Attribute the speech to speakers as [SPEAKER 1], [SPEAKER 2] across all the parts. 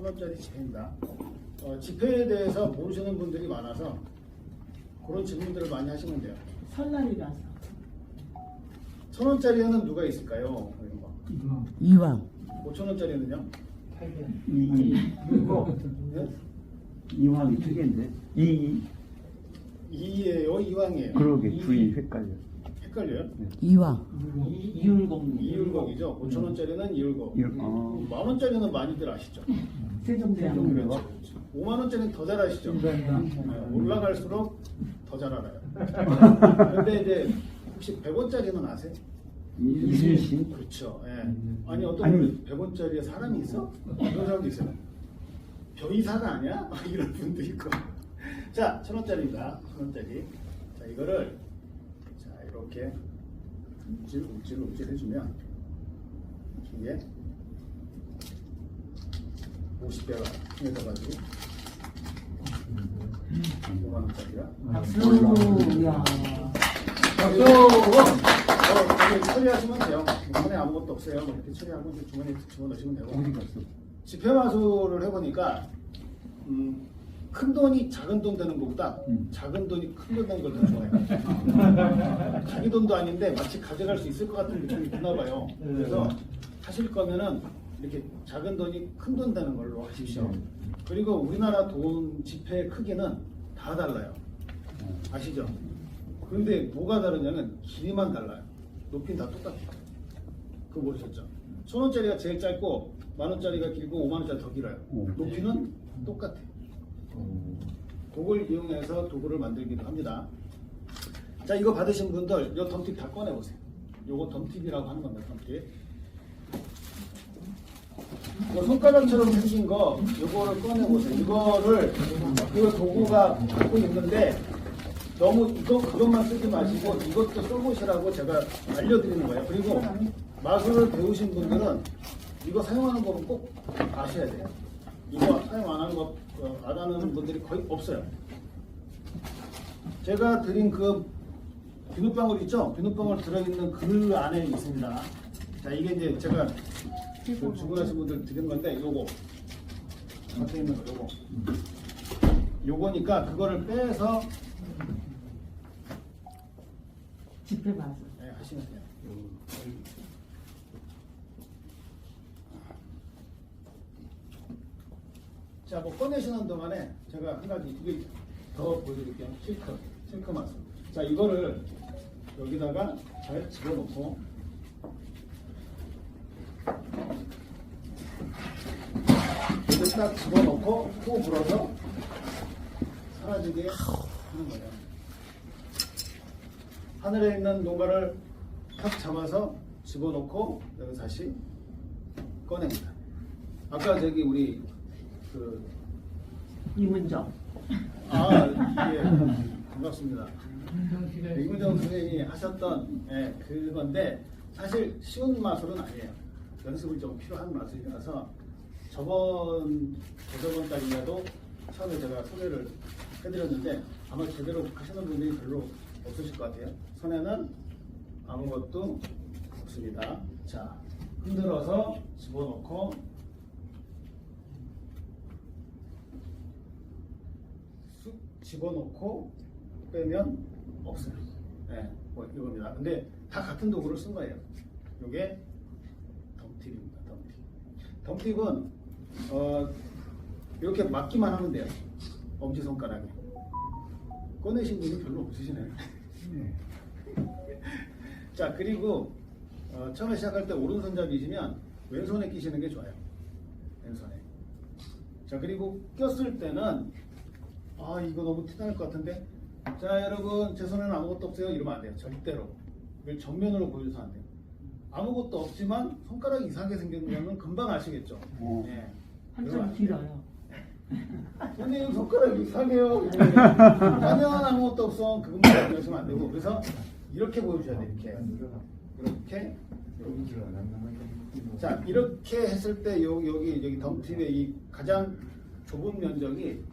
[SPEAKER 1] 천 원짜리 지폐입니다. 어, 지폐에 대해서 모르시는 분들이 많아서 그런 질문들을 많이 하시면 돼요.
[SPEAKER 2] 설날이라서.
[SPEAKER 1] 천 원짜리는 누가 있을까요?
[SPEAKER 3] 이왕.
[SPEAKER 1] 오천 원짜리는요?
[SPEAKER 4] 이,
[SPEAKER 1] 네?
[SPEAKER 4] 이왕이 두 개인데. 이,
[SPEAKER 1] 이예요, 이왕이에요.
[SPEAKER 4] 그러게, 둘이 헷갈려.
[SPEAKER 1] 헷갈려요?
[SPEAKER 3] 이왕.
[SPEAKER 2] 이율공.
[SPEAKER 1] 이율곡이죠. 오천 원짜리는 이율곡.
[SPEAKER 4] 이, 어.
[SPEAKER 1] 만 원짜리는 많이들 아시죠?
[SPEAKER 2] 세종대왕.
[SPEAKER 1] 그렇죠. 5만 원짜리는 더 잘 아시죠? 네, 올라갈수록 더 잘 알아요. 근데 이제 혹시 100원짜리는 아세요?
[SPEAKER 4] 이순신?
[SPEAKER 1] 그렇죠. 예. 아니 어떤
[SPEAKER 4] 아니.
[SPEAKER 1] 분들 100원짜리에 사람이 있어? 이런 사람도 있어요. 별이사가 아니야? 막 이런 분도 있고. 자, 천 원짜리입니다. 천 원짜리. 자, 이거를 자 이렇게 움찔 움찔 움찔 해주면 이게 50배가 해져가지고 5만 원짜리가
[SPEAKER 2] 박수. 야.
[SPEAKER 1] 박수! 어, 여기 처리하시면 돼요. 손에 아무것도 없어요. 뭐 이렇게 처리하고 이제 주머니에 집어넣으시면 되고.
[SPEAKER 4] 어디 갔어?
[SPEAKER 1] 지폐 마술을 해보니까 음, 큰 돈이 작은 돈 되는 것보다
[SPEAKER 4] 음.
[SPEAKER 1] 작은 돈이 큰 돈 되는 걸더 좋아해요. 자기 돈도 아닌데 마치 가져갈 수 있을 것 같은 느낌이 드나 봐요. 그래서 하실 거면은 이렇게 작은 돈이 큰 돈 되는 걸로 하십시오.
[SPEAKER 4] 네.
[SPEAKER 1] 그리고 우리나라 돈 지폐 크기는 다 달라요. 아시죠? 그런데 뭐가 다르냐면 길이만 달라요. 높이는 다 똑같아요. 그거 모르셨죠? 천 원짜리가 제일 짧고 만 원짜리가 길고 오만 원짜리 더 길어요.
[SPEAKER 4] 오.
[SPEAKER 1] 높이는 똑같아요. 그걸 이용해서 도구를 만들기도 합니다. 자, 이거 받으신 분들 이 덤팁 다 꺼내 보세요. 요거 덤팁이라고 하는 겁니다. 덤팁. 이거 손가락처럼 생긴 거 요거를 꺼내 보세요. 이거를 그 도구가 갖고 있는데 너무 이거 그것만 쓰지 마시고 이것도 써보시라고 제가 알려드리는 거예요. 그리고 마술을 배우신 분들은 이거 사용하는 법은 꼭 아셔야 돼요. 이거 사용 안 하는 거, 어, 안 하는 분들이 거의 없어요. 제가 드린 그 비눗방울 있죠? 비눗방울 들어있는 그 안에 있습니다. 자, 이게 이제 제가 그 주문하신 분들 드린 건데, 요거. 밖에 있는 거, 요거. 요거니까 그거를 빼서
[SPEAKER 2] 집회 마술.
[SPEAKER 1] 네, 하시면 돼요. 자, 뭐 꺼내시는 동안에 제가 한 가지 이게 더 보여드릴게요. 실크, 실크 마술. 자, 이거를 여기다가 잘 집어넣고 이렇게 딱 집어넣고 호 불어서 사라지게 하는 거예요. 하늘에 있는 농가를 탁 잡아서 집어넣고 다시 꺼냅니다. 아까 저기 우리 그
[SPEAKER 2] 이문정.
[SPEAKER 1] 아, 예, 반갑습니다. 이구정 선생님이 하셨던 예, 그건데 사실 쉬운 마술은 아니에요. 연습을 좀 필요한 마술이라서 저번 저저번 달이라도 처음에 제가 소개를 해드렸는데 아마 제대로 하시는 분들이 별로 없으실 것 같아요. 손에는 아무것도 없습니다. 자, 흔들어서 집어넣고 쑥 집어넣고 빼면 없어요. 네, 뭐 이겁니다. 근데 다 같은 도구를 쓴 거예요. 이게 덤팁입니다. 덤팁. 덤팁은 어, 이렇게 막기만 하면 돼요. 엄지 손가락에. 꺼내신 분이 별로 없으시네요. 자 그리고 어, 처음에 시작할 때 오른손잡이시면 왼손에 끼시는 게 좋아요. 왼손에. 자 그리고 꼈을 때는 아 이거 너무 티날 것 같은데? 자 여러분 제 손에는 아무것도 없어요. 이러면 안 돼요. 절대로. 이걸 정면으로 보여줘서 안 돼요. 아무것도 없지만 손가락이 이상하게 생겼는 금방 아시겠죠?
[SPEAKER 4] 어.
[SPEAKER 1] 예.
[SPEAKER 2] 한참 길어요.
[SPEAKER 1] 선생님 손가락이 이상해요. 하면 아무것도 없어. 그것만 보여주면 안 되고. 그래서 이렇게 보여줘야 돼 이렇게. 이렇게. 자 이렇게 했을 때 요, 여기 여기 덤팁의 이 가장 좁은 면적이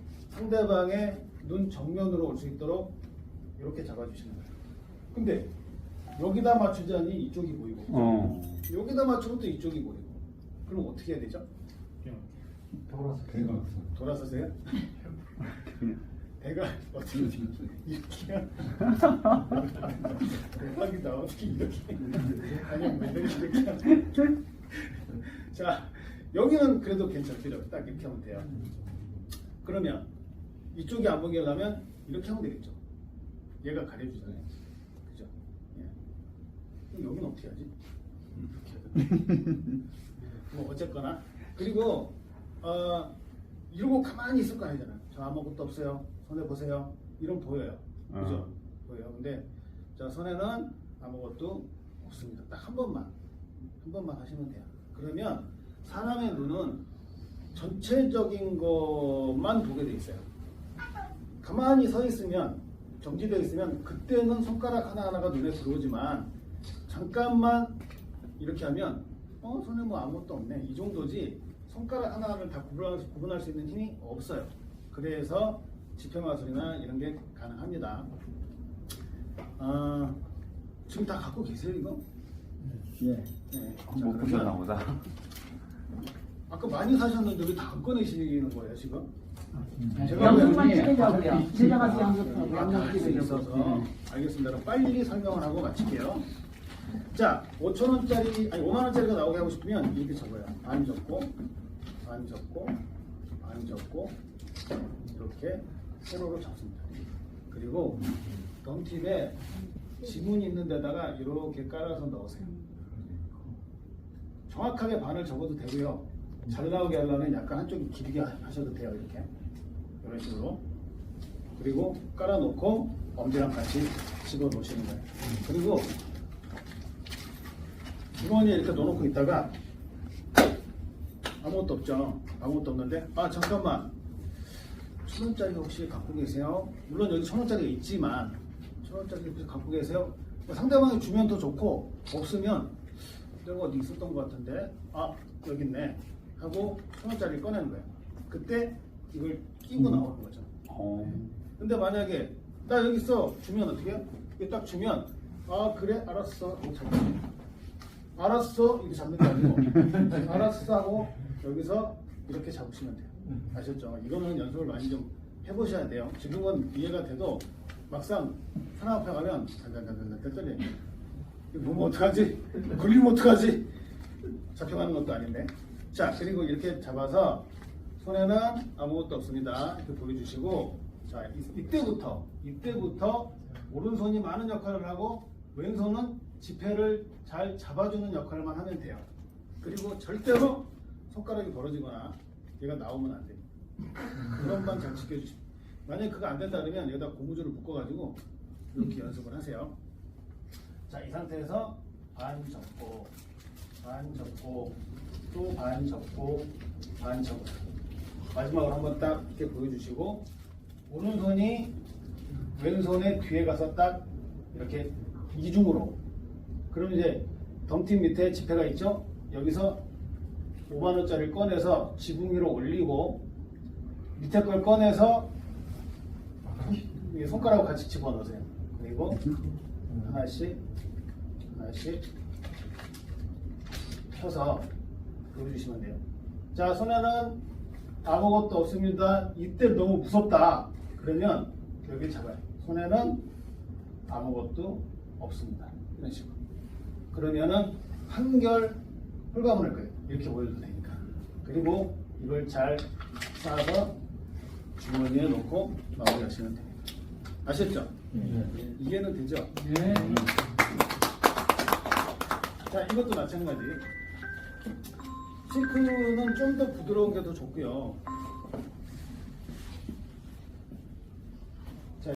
[SPEAKER 1] 상대방의 눈 정면으로 올 수 있도록 이렇게 잡아주시는 거예요. 근데 여기다 맞추자니 이쪽이 보이고
[SPEAKER 4] 어.
[SPEAKER 1] 여기다 맞추면 또 이쪽이 보이고 그럼 어떻게 해야 되죠?
[SPEAKER 3] 대각선.
[SPEAKER 1] 돌아서 세요?
[SPEAKER 4] 그냥
[SPEAKER 1] 배가 어떻게 이렇게요? 대박이다 어떻게 이렇게 아니면 왜 이렇게 자 여기는 그래도 괜찮죠 딱 이렇게 하면 돼요 그러면 이쪽이 안 보게 하려면 이렇게 하면 되겠죠 얘가 가려주잖아요 그죠 예. 그럼 여기는 어떻게 하지? 이렇게 하든 뭐 어쨌거나 그리고 어, 이러고 가만히 있을 거 아니잖아요. 저 아무것도 없어요. 손에 보세요. 이런 보여요. 그죠? 보여요. 근데 자 손에는 아무것도 없습니다. 딱 한 번만 한 번만 하시면 돼요. 그러면 사람의 눈은 전체적인 것만 보게 돼 있어요. 가만히 서 있으면 정지되어 있으면 그때는 손가락 하나 하나가 눈에 들어오지만 잠깐만 이렇게 하면 어 손에 뭐 아무것도 없네 이 정도지 손가락 하나를 다 구분할, 수- 구분할 수 있는 힘이 없어요. 그래서 지평마술이나 이런 게 가능합니다. 아, 지금 다 갖고 계세요 이거?
[SPEAKER 4] 예.
[SPEAKER 1] 네. 자,
[SPEAKER 4] 못
[SPEAKER 1] 그러면
[SPEAKER 4] 보셨나 보다.
[SPEAKER 1] 아까 많이 사셨는데 왜다안 꺼내시는 거예요 지금? 왜-
[SPEAKER 2] 찍으려고요. 제가 가서 찍으려고.
[SPEAKER 1] 있어서 알겠습니다. 그럼 빨리 설명을 하고 마칠게요. 자, 5천 원짜리 아니 5만 원짜리가 나오게 하고 싶으면 이렇게 적어요. 반 적고, 반 적고, 반 적고 이렇게 세로로 잡습니다. 그리고 덤팁에 지문 있는 데다가 이렇게 깔아서 넣으세요. 정확하게 반을 적어도 되고요. 잘 나오게 하려면 약간 한쪽이 길게 하셔도 돼요. 이렇게 이런 식으로. 그리고 깔아놓고 엄지랑 같이 집어 놓으시는 거예요. 그리고 주머니에 이렇게 넣어놓고 있다가 아무것도 없죠. 아무것도 없는데 아 잠깐만 천 원짜리 혹시 갖고 계세요? 물론 여기 천 원짜리가 있지만 천 원짜리 혹시 갖고 계세요? 뭐 상대방이 주면 더 좋고 없으면 내가 어디 있었던 것 같은데 아 여기 있네 하고 천 원짜리 꺼내는 거예요. 그때 이걸 끼고 나오는 거죠.
[SPEAKER 4] 어.
[SPEAKER 1] 근데 만약에 나 여기 있어 주면 어떻게 해요? 이게 딱 주면 아 그래 알았어 이거 잡는 거야. 알았어 이렇게 잡는 게 아니고 알았어 하고 여기서 이렇게 잡으시면 돼요 아셨죠? 이거는 연습을 많이 좀 해보셔야 돼요 지금은 이해가 돼도 막상 사람 앞에 가면 떨려요 이거 보면 어떡하지? 걸리면 어떡하지? 잡혀가는 것도 아닌데 자 그리고 이렇게 잡아서 손에는 아무것도 없습니다. 이렇게 보여주시고 자 이, 이때부터 이때부터 오른손이 많은 역할을 하고 왼손은 지폐를 잘 잡아주는 역할만 하면 돼요. 그리고 절대로 손가락이 벌어지거나 얘가 나오면 안 돼요 그것만 잘 지켜주시고 만약에 그거 안 된다 그러면 여기다 고무줄을 묶어가지고 이렇게 연습을 하세요. 자, 이 상태에서 반 접고, 반 접고, 또 반 접고, 반 접고. 마지막으로 한번 딱 이렇게 보여주시고, 오른손이 왼손의 뒤에 가서 딱 이렇게 이중으로. 그럼 이제 덤팀 밑에 지폐가 있죠? 여기서 5만원짜리를 꺼내서 지붕 위로 올리고, 밑에 걸 꺼내서 이 손가락하고 같이 집어넣으세요. 그리고 하나씩 하나씩 펴서 보여주시면 돼요. 자 손에는 아무것도 없습니다. 이때 너무 무섭다. 그러면 여기 잡아요. 손에는 아무것도 없습니다. 이런 식으로. 그러면은 한결 홀가분할 거예요. 이렇게 보여도 되니까. 그리고 이걸 잘 싸서 주머니에 넣고 마무리하시면 됩니다. 아셨죠? 이해는 되죠?
[SPEAKER 2] 네.
[SPEAKER 1] 자, 이것도 마찬가지. 실크는 좀 더 부드러운 게 더 좋고요.